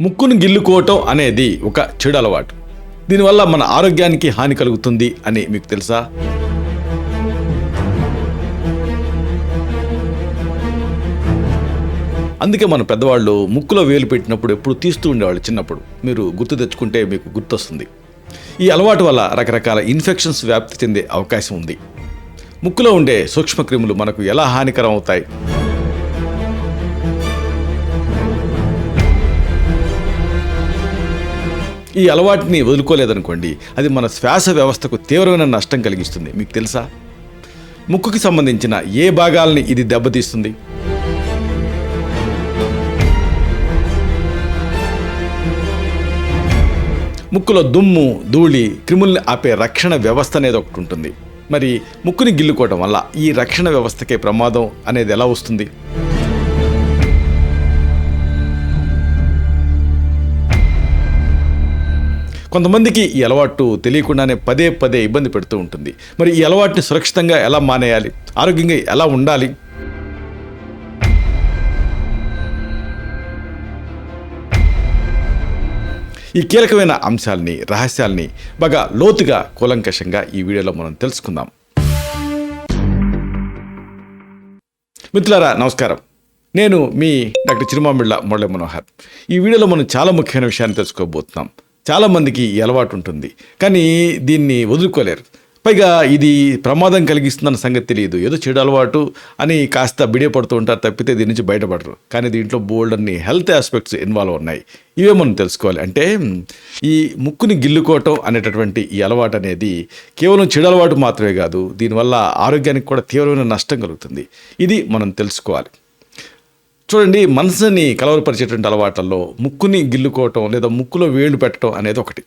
ముక్కును గిల్లుకోవటం అనేది ఒక చెడు అలవాటు. దీనివల్ల మన ఆరోగ్యానికి హాని కలుగుతుంది అని మీకు తెలుసా? అందుకే మన పెద్దవాళ్ళు ముక్కులో వేలు పెట్టినప్పుడు ఎప్పుడు తీస్తూ ఉండేవాళ్ళు చిన్నప్పుడు. మీరు గుర్తు తెచ్చుకుంటే మీకు గుర్తొస్తుంది. ఈ అలవాటు వల్ల రకరకాల ఇన్ఫెక్షన్స్ వ్యాప్తి చెందే అవకాశం ఉంది. ముక్కులో ఉండే సూక్ష్మక్రిములు మనకు ఎలా హానికరం అవుతాయి? ఈ అలవాటుని వదులుకోలేదనుకోండి అది మన శ్వాస వ్యవస్థకు తీవ్రమైన నష్టం కలిగిస్తుంది. మీకు తెలుసా? ముక్కుకి సంబంధించిన ఏ భాగాల్ని ఇది దెబ్బతీస్తుంది? ముక్కులో దుమ్ము ధూళి క్రిముల్ని ఆపే రక్షణ వ్యవస్థ అనేది ఒకటి ఉంటుంది. మరి ముక్కుని గిల్లుకోవడం వల్ల ఈ రక్షణ వ్యవస్థకే ప్రమాదం అనేది ఎలా వస్తుంది? కొంతమందికి ఈ అలవాటు తెలియకుండానే పదే పదే ఇబ్బంది పెడుతూ ఉంటుంది. మరి ఈ అలవాటుని సురక్షితంగా ఎలా మానేయాలి? ఆరోగ్యంగా ఎలా ఉండాలి? ఈ కీలకమైన అంశాలని రహస్యాల్ని బాగా లోతుగా కూలంకషంగా ఈ వీడియోలో మనం తెలుసుకుందాం. మిత్రులారా నమస్కారం. నేను మీ డాక్టర్ చిరుమామిళ్ళ మురళీ మనోహర్. ఈ వీడియోలో మనం చాలా ముఖ్యమైన విషయాన్ని తెలుసుకోబోతున్నాం. చాలామందికి ఈ అలవాటు ఉంటుంది. కానీ దీన్ని వదులుకోలేరు. పైగా ఇది ప్రమాదం కలిగిస్తుందన్న సంగతి తెలియదు. ఏదో చెడు అలవాటు అని కాస్త బిడియపడుతూ ఉంటారు తప్పితే దీని నుంచి బయటపడరు. కానీ దీంట్లో బోల్డ్ అన్ని హెల్త్ ఆస్పెక్ట్స్ ఇన్వాల్వ్ ఉన్నాయి. ఇవే మనం తెలుసుకోవాలి? అంటే ఈ ముక్కుని గిల్లుకోవటం అనేటటువంటి ఈ అలవాటు అనేది కేవలం చెడు అలవాటు మాత్రమే కాదు దీనివల్ల ఆరోగ్యానికి కూడా తీవ్రమైన నష్టం కలుగుతుంది. ఇది మనం తెలుసుకోవాలి. చూడండి మనసుని కలవరపరిచేటువంటి అలవాట్లలో ముక్కుని గిల్లుకోవటం లేదా ముక్కులో వేళ్ళు పెట్టడం అనేది ఒకటి.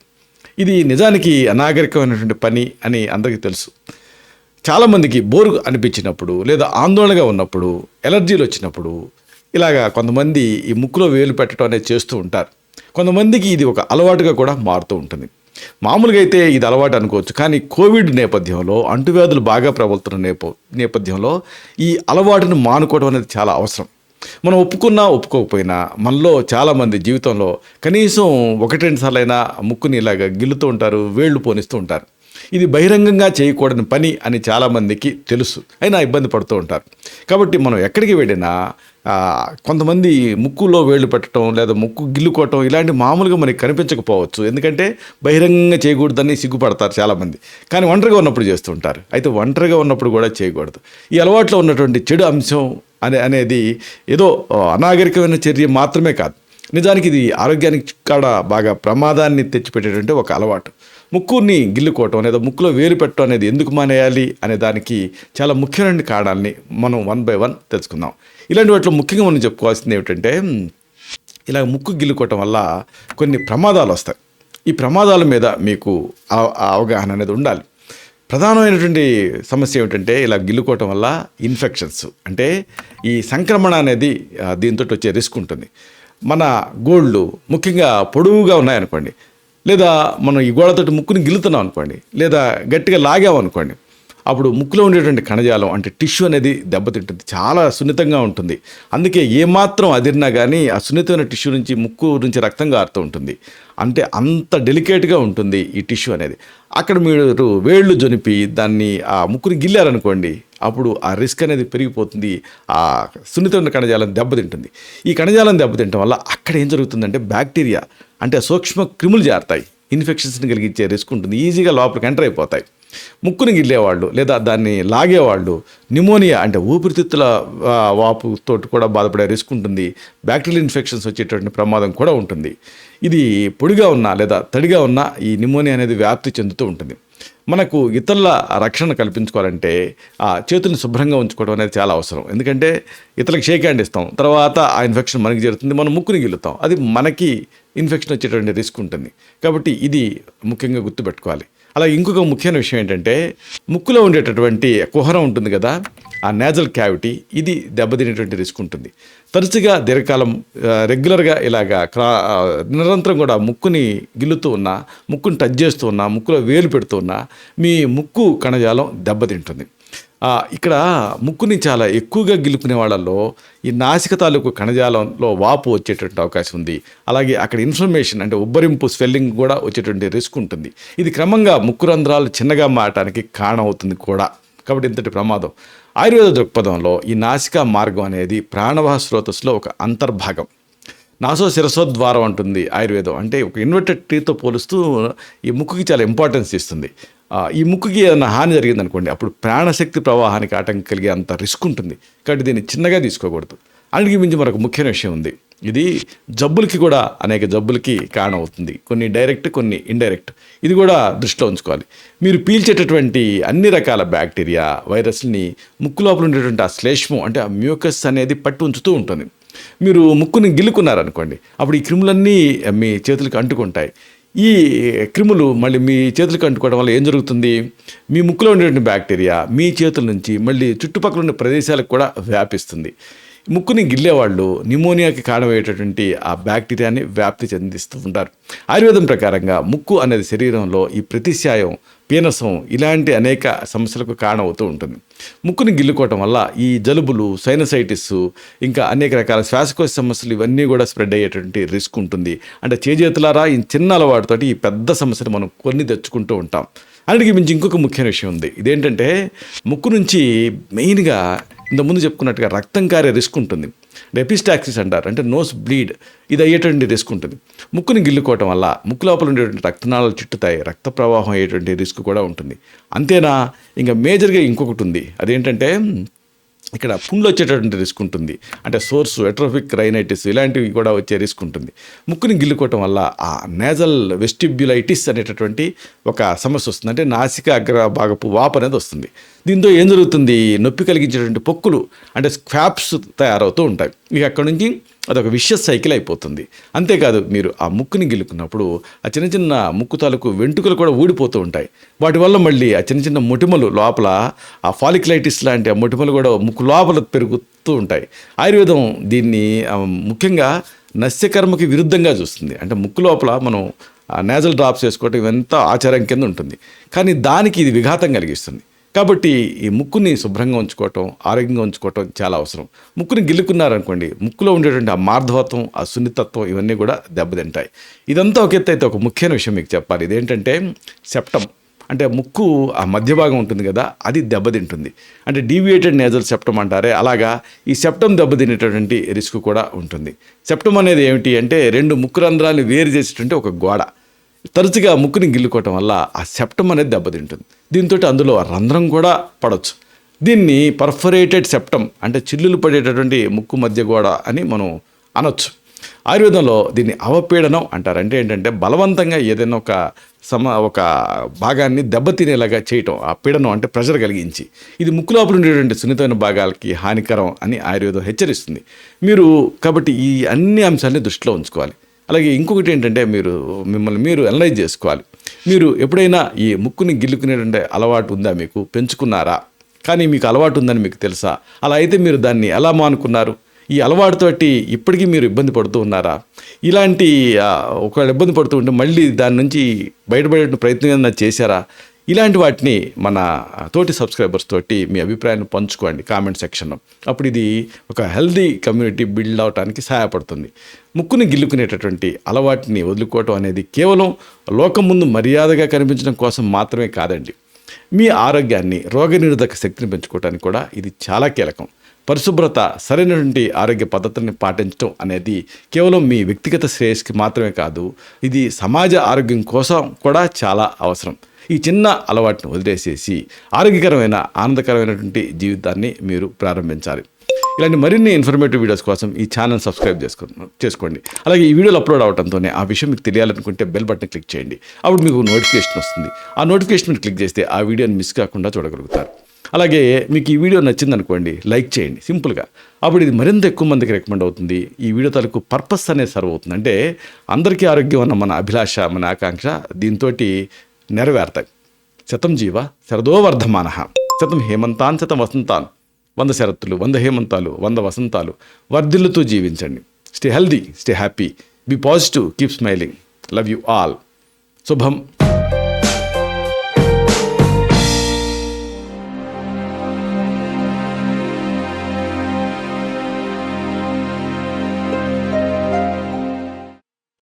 ఇది నిజానికి అనాగరికమైనటువంటి పని అని అందరికీ తెలుసు. చాలామందికి బోరు అనిపించినప్పుడు లేదా ఆందోళనగా ఉన్నప్పుడు ఎలర్జీలు వచ్చినప్పుడు ఇలాగా కొంతమంది ఈ ముక్కులో వేలు పెట్టడం అనేది చేస్తూ ఉంటారు. కొంతమందికి ఇది ఒక అలవాటుగా కూడా మారుతూ ఉంటుంది. మామూలుగా అయితే ఇది అలవాటు అనుకోవచ్చు. కానీ కోవిడ్ నేపథ్యంలో అంటువ్యాధులు బాగా ప్రబలుతున్న నేప నేపథ్యంలో ఈ అలవాటును మానుకోవడం అనేది చాలా అవసరం. మనం ఒప్పుకున్నా ఒప్పుకోకపోయినా మనలో చాలామంది జీవితంలో కనీసం ఒకటి రెండు సార్లైనా ముక్కుని ఇలాగా గిల్లుతూ ఉంటారు వేళ్ళు పోనిస్తూ ఉంటారు. ఇది బహిరంగంగా చేయకూడని పని అని చాలామందికి తెలుసు. అయినా ఇబ్బంది పడుతూ ఉంటారు. కాబట్టి మనం ఎక్కడికి వెళ్ళినా కొంతమంది ముక్కులో వేళ్ళు పెట్టడం లేదా ముక్కు గిల్లుకోవటం ఇలాంటి మామూలుగా మనకి కనిపించకపోవచ్చు. ఎందుకంటే బహిరంగంగా చేయకూడదని సిగ్గుపడతారు చాలామంది. కానీ ఒంటరిగా ఉన్నప్పుడు చేస్తూ ఉంటారు. అయితే ఒంటరిగా ఉన్నప్పుడు కూడా చేయకూడదు. ఈ అలవాట్లో ఉన్నటువంటి చెడు అంశం అనే అనేది ఏదో అనాగరికమైన చర్య మాత్రమే కాదు. నిజానికి ఇది ఆరోగ్యానికి కాడ బాగా ప్రమాదాన్ని తెచ్చిపెట్టేటువంటి ఒక అలవాటు. ముక్కుని గిల్లుకోవటం లేదా ముక్కులో వేలు పెట్టడం అనేది ఎందుకు మానేయాలి అనే దానికి చాలా ముఖ్యమైన కారణాలని మనం వన్ బై వన్ తెలుసుకుందాం. ఇలాంటి వాటిలో ముఖ్యంగా మనం చెప్పుకోవాల్సింది ఏమిటంటే ఇలా ముక్కు గిల్లుకోవటం వల్ల కొన్ని ప్రమాదాలు వస్తాయి. ఈ ప్రమాదాల మీద మీకు ఆ అవగాహన అనేది ఉండాలి. ప్రధానమైనటువంటి సమస్య ఏమిటంటే ఇలా గిల్లుకోవటం వల్ల ఇన్ఫెక్షన్స్ అంటే ఈ సంక్రమణ అనేది దీంతో వచ్చే రిస్క్ ఉంటుంది. మన గోళ్ళు ముఖ్యంగా పొడవుగా ఉన్నాయనుకోండి లేదా మనం ఈ గోడతోటి ముక్కుని గిల్లుతున్నాం అనుకోండి లేదా గట్టిగా లాగామనుకోండి అప్పుడు ముక్కులో ఉండేటువంటి కణజాలం అంటే టిష్యూ అనేది దెబ్బతింటుంది. చాలా సున్నితంగా ఉంటుంది. అందుకే ఏమాత్రం అదిరినా కానీ ఆ సున్నితమైన టిష్యూ నుంచి ముక్కు నుంచి రక్తం గారుతూ ఉంటుంది. అంటే అంత డెలికేట్గా ఉంటుంది ఈ టిష్యూ అనేది. అక్కడ మీరు వేళ్ళు జొనిపి దాన్ని ఆ ముక్కుని గిల్లారనుకోండి అప్పుడు ఆ రిస్క్ అనేది పెరిగిపోతుంది. ఆ సున్నితమైన కణజాలం దెబ్బతింటుంది. ఈ కణజాలం దెబ్బతింటం వల్ల అక్కడ ఏం జరుగుతుందంటే బ్యాక్టీరియా అంటే సూక్ష్మ క్రిములు జారుతాయి. ఇన్ఫెక్షన్స్ని కలిగించే రిస్క్ ఉంటుంది. ఈజీగా లోపలికి ఎంటర్ అయిపోతాయి. ముక్కుని గిల్లేవాళ్ళు లేదా దాన్ని లాగేవాళ్ళు. నిమోనియా అంటే ఊపిరితిత్తుల వాపుతో కూడా బాధపడే రిస్క్ ఉంటుంది. బ్యాక్టీరియల్ ఇన్ఫెక్షన్స్ వచ్చేటువంటి ప్రమాదం కూడా ఉంటుంది. ఇది పొడిగా ఉన్నా లేదా తడిగా ఉన్నా ఈ నిమోనియా అనేది వ్యాప్తి చెందుతూ ఉంటుంది. మనకు ఇతరుల రక్షణ కల్పించుకోవాలంటే ఆ చేతుల్ని శుభ్రంగా ఉంచుకోవడం అనేది చాలా అవసరం. ఎందుకంటే ఇతరులకు షేక్ హ్యాండ్ ఇస్తాం. తర్వాత ఆ ఇన్ఫెక్షన్ మనకి జరుగుతుంది మనం ముక్కుని గిల్లుతాం అది మనకి ఇన్ఫెక్షన్ వచ్చేటువంటి రిస్క్ ఉంటుంది. కాబట్టి ఇది ముఖ్యంగా గుర్తుపెట్టుకోవాలి. అలా ఇంకొక ముఖ్యమైన విషయం ఏంటంటే ముక్కులో ఉండేటటువంటి కుహరం ఉంటుంది కదా ఆ నేజల్ క్యావిటీ ఇది దెబ్బతినేటువంటి రిస్క్ ఉంటుంది. తరచుగా దీర్ఘకాలం రెగ్యులర్గా ఇలాగా క్రా నిరంతరం కూడా ముక్కుని గిల్లుతూ ఉన్నా ముక్కుని టచ్ చేస్తూ ఉన్నా ముక్కులో వేలు పెడుతూ ఉన్నా మీ ముక్కు కణజాలం దెబ్బతింటుంది. ఇక్కడ ముక్కుని చాలా ఎక్కువగా గిలుకునే వాళ్ళల్లో ఈ నాసిక తాలూకు కణజాలంలో వాపు వచ్చేటువంటి అవకాశం ఉంది. అలాగే అక్కడ ఇన్ఫ్లమేషన్ అంటే ఉబ్బరింపు స్వెల్లింగ్ కూడా వచ్చేటువంటి రిస్క్ ఉంటుంది. ఇది క్రమంగా ముక్కు రంధ్రాలు చిన్నగా మారటానికి కారణమవుతుంది కూడా. కాబట్టి ఇంతటి ప్రమాదం. ఆయుర్వేద దృక్పథంలో ఈ నాసికా మార్గం అనేది ప్రాణవాహ స్రోతస్సులో ఒక అంతర్భాగం. నాసో శిరసోద్వారం అంటుంది ఆయుర్వేదం. అంటే ఒక ఇన్వర్టెడ్ టీతో పోలుస్తూ ఈ ముక్కుకి చాలా ఇంపార్టెన్స్ ఇస్తుంది. ఈ ముక్కుకి ఏదైనా హాని జరిగిందనుకోండి అప్పుడు ప్రాణశక్తి ప్రవాహానికి ఆటంకం కలిగే అంత రిస్క్ ఉంటుంది. కాబట్టి దీన్ని చిన్నగా తీసుకోకూడదు. అన్నిటికి మించి మరొక ముఖ్యమైన విషయం ఉంది. ఇది జబ్బులకి కూడా అనేక జబ్బులకి కారణం అవుతుంది కొన్ని డైరెక్ట్ కొన్ని ఇండైరెక్ట్ ఇది కూడా దృష్టిలో ఉంచుకోవాలి. మీరు పీల్చేటటువంటి అన్ని రకాల బ్యాక్టీరియా వైరస్ని ముక్కు లోపల ఉండేటువంటి ఆ శ్లేష్మం అంటే ఆ మ్యూకస్ అనేది పట్టి ఉంచుతూ ఉంటుంది. మీరు ముక్కుని గిల్లుకున్నారనుకోండి అప్పుడు ఈ క్రిములన్నీ మీ చేతులకు అంటుకుంటాయి. ఈ క్రిములు మళ్ళీ మీ చేతులకు అంటుకోవడం వల్ల ఏం జరుగుతుంది? మీ ముక్కులో ఉండేటువంటి బ్యాక్టీరియా మీ చేతుల నుంచి మళ్ళీ చుట్టుపక్కల ఉన్న ప్రదేశాలకు కూడా వ్యాపిస్తుంది. ముక్కుని గిల్లేవాళ్ళు న్యూమోనియాకి కారణమయ్యేటటువంటి ఆ బ్యాక్టీరియాని వ్యాప్తి చెందిస్తూ ఉంటారు. ఆయుర్వేదం ప్రకారంగా ముక్కు అనేది శరీరంలో ఈ ప్రతిశాయం పీనసం ఇలాంటి అనేక సమస్యలకు కారణమవుతూ ఉంటుంది. ముక్కుని గిల్లుకోవటం వల్ల ఈ జలుబులు సైనసైటిస్ ఇంకా అనేక రకాల శ్వాసకోశ సమస్యలు ఇవన్నీ కూడా స్ప్రెడ్ అయ్యేటువంటి రిస్క్ ఉంటుంది. అంటే చేజేతులారా ఈ చిన్న అలవాటుతోటి ఈ పెద్ద సమస్యను మనం కొన్ని తెచ్చుకుంటూ ఉంటాం. అన్నిటికీ మించి ఇంకొక ముఖ్యమైన విషయం ఉంది. ఇదేంటంటే ముక్కు నుంచి మెయిన్గా ఇంతకుముందు చెప్పుకున్నట్టుగా రక్తం కారే రిస్క్ ఉంటుంది. ఎపిస్టాక్సిస్ అంటారు. అంటే నోస్ బ్లీడ్ ఇది అయ్యేటువంటి రిస్క్ ఉంటుంది. ముక్కుని గిల్లుకోవటం వల్ల ముక్కు లోపల ఉండేటువంటి రక్తనాళాలు చుట్టుతాయి. రక్త ప్రవాహం అయ్యేటువంటి రిస్క్ కూడా ఉంటుంది. అంతేనా? ఇంకా మేజర్గా ఇంకొకటి ఉంది. అదేంటంటే ఇక్కడ పుండ్లు వచ్చేటటువంటి రిస్క్ ఉంటుంది. అంటే సోర్స్ ఎట్రోఫిక్ రైనైటిస్ ఇలాంటివి కూడా వచ్చే రిస్క్ ఉంటుంది. ముక్కుని గిల్లుకోవటం వల్ల ఆ నేజల్ వెస్టిబ్యులైటిస్ అనేటటువంటి ఒక సమస్య వస్తుంది. అంటే నాసిక అగ్ర భాగపు వాపు అనేది వస్తుంది. దీంతో ఏం జరుగుతుంది? నొప్పి కలిగించేటువంటి పొక్కులు అంటే స్క్వాప్స్ తయారవుతూ ఉంటాయి. ఇక అక్కడి నుంచి అదొక విషస్ సైకిల్ అయిపోతుంది. అంతేకాదు మీరు ఆ ముక్కుని గిల్లుకున్నప్పుడు ఆ చిన్న చిన్న ముక్కు తాలూకు వెంట్రుకలు కూడా ఊడిపోతూ ఉంటాయి. వాటి వల్ల మళ్ళీ ఆ చిన్న చిన్న మొటిమలు లోపల ఆ ఫాలిక్లైటిస్ లాంటి ఆ మొటిమలు కూడా ముక్కు లోపల పెరుగుతూ ఉంటాయి. ఆయుర్వేదం దీన్ని ముఖ్యంగా నస్యకర్మకి విరుద్ధంగా చూస్తుంది. అంటే ముక్కు లోపల మనం నేజల్ డ్రాప్స్ వేసుకోవటం ఇవంతా ఆచారం కింద ఉంటుంది. కానీ దానికి ఇది విఘాతం కలిగిస్తుంది. కాబట్టి ఈ ముక్కుని శుభ్రంగా ఉంచుకోవటం ఆరోగ్యంగా ఉంచుకోవటం చాలా అవసరం. ముక్కుని గిల్లుకున్నారనుకోండి ముక్కులో ఉండేటువంటి ఆ మార్ధవత్వం ఆ సున్నితత్వం ఇవన్నీ కూడా దెబ్బతింటాయి. ఇదంతా ఒక ఎత్తు అయితే ఒక ముఖ్యమైన విషయం మీకు చెప్పాలి. ఇదేంటంటే సెప్టమ్. అంటే ముక్కు ఆ మధ్య భాగం ఉంటుంది కదా అది దెబ్బతింటుంది. అంటే డీవియేటెడ్ నేజల్ సెప్టమ్ అంటారే అలాగా ఈ సెప్టమ్ దెబ్బతినేటటువంటి రిస్క్ కూడా ఉంటుంది. సెప్టమ్ అనేది ఏమిటి అంటే రెండు ముక్కు రంధ్రాలను వేరు చేసేటువంటి ఒక గోడ. తరచుగా ముక్కుని గిల్లుకోవటం వల్ల ఆ సెప్టమ్ అనేది దెబ్బతింటుంది. దీంతో అందులో రంధ్రం కూడా పడవచ్చు దీన్ని పర్ఫరేటెడ్ సెప్టమ్ అంటే చిల్లులు పడేటటువంటి ముక్కు మధ్య గోడ అని మనం అనొచ్చు. ఆయుర్వేదంలో దీన్ని అవపీడనం అంటారు. అంటే ఏంటంటే బలవంతంగా ఏదైనా ఒక సమ ఒక భాగాన్ని దెబ్బతినేలాగా చేయటం ఆ పీడనం అంటే ప్రెషర్ కలిగించి. ఇది ముక్కు లోపల ఉండేటువంటి సున్నితమైన భాగాలకి హానికరం అని ఆయుర్వేదం హెచ్చరిస్తుంది. మీరు కాబట్టి ఈ అన్ని అంశాలని దృష్టిలో ఉంచుకోవాలి. అలాగే ఇంకొకటి ఏంటంటే మీరు మిమ్మల్ని మీరు అనలైజ్ చేసుకోవాలి. మీరు ఎప్పుడైనా ఈ ముక్కుని గిల్లుకునేటువంటి అలవాటు ఉందా మీకు? పెంచుకున్నారా? కానీ మీకు అలవాటు ఉందని మీకు తెలుసా? అలా అయితే మీరు దాన్ని ఎలా మానుకున్నారు? ఈ అలవాటుతోటి ఇప్పటికీ మీరు ఇబ్బంది పడుతూ ఉన్నారా? ఇలాంటి ఒకవేళ ఇబ్బంది పడుతూ ఉంటే మళ్ళీ దాని నుంచి బయటపడే ప్రయత్నం ఏదైనా చేశారా? ఇలాంటి వాటిని మన తోటి సబ్స్క్రైబర్స్ తోటి మీ అభిప్రాయాన్ని పంచుకోండి కామెంట్ సెక్షన్లో. అప్పుడు ఇది ఒక హెల్దీ కమ్యూనిటీ బిల్డ్ అవటానికి సహాయపడుతుంది. ముక్కుని గిల్లుకునేటటువంటి అలవాటిని వదులుకోవటం అనేది కేవలం లోకం ముందు మర్యాదగా కనిపించడం కోసం మాత్రమే కాదండి. మీ ఆరోగ్యాన్ని రోగనిరోధక శక్తిని పెంచుకోవడానికి కూడా ఇది చాలా కీలకం. పరిశుభ్రత సరైనటువంటి ఆరోగ్య పద్ధతుల్ని పాటించడం అనేది కేవలం మీ వ్యక్తిగత శ్రేయస్కి మాత్రమే కాదు ఇది సమాజ ఆరోగ్యం కోసం కూడా చాలా అవసరం. ఈ చిన్న అలవాటును వదిలేసేసి ఆరోగ్యకరమైన ఆనందకరమైనటువంటి జీవితాన్ని మీరు ప్రారంభించాలి. ఇలాంటి మరిన్ని ఇన్ఫర్మేటివ్ వీడియోస్ కోసం ఈ ఛానల్ సబ్స్క్రైబ్ చేసుకో చేసుకోండి. అలాగే ఈ వీడియోలు అప్లోడ్ అవడంతోనే ఆ విషయం మీకు తెలియాలనుకుంటే బెల్ బటన్ క్లిక్ చేయండి. అప్పుడు మీకు నోటిఫికేషన్ వస్తుంది. ఆ నోటిఫికేషన్ మీరు క్లిక్ చేస్తే ఆ వీడియోని మిస్ కాకుండా చూడగలుగుతారు. అలాగే మీకు ఈ వీడియో నచ్చిందనుకోండి లైక్ చేయండి. సింపుల్గా అప్పుడు ఇది మరింత ఎక్కువ మందికి రికమెండ్ అవుతుంది. ఈ వీడియో తాలూకు పర్పస్ అనేది సర్వ్ అవుతుంది. అంటే అందరికీ ఆరోగ్యం అన్న మన అభిలాష మన ఆకాంక్ష దీంతో నెరవేరుతాయి. శతం జీవ శరదో వర్ధమాన. శతం హేమంతాన్ శతం వసంతాన్. వంద శరత్తులు వంద హేమంతాలు వంద వసంతాలు. వర్ధిల్లుతూ జీవించండి. Stay healthy stay happy. Be positive keep smiling. Love you all. శుభం.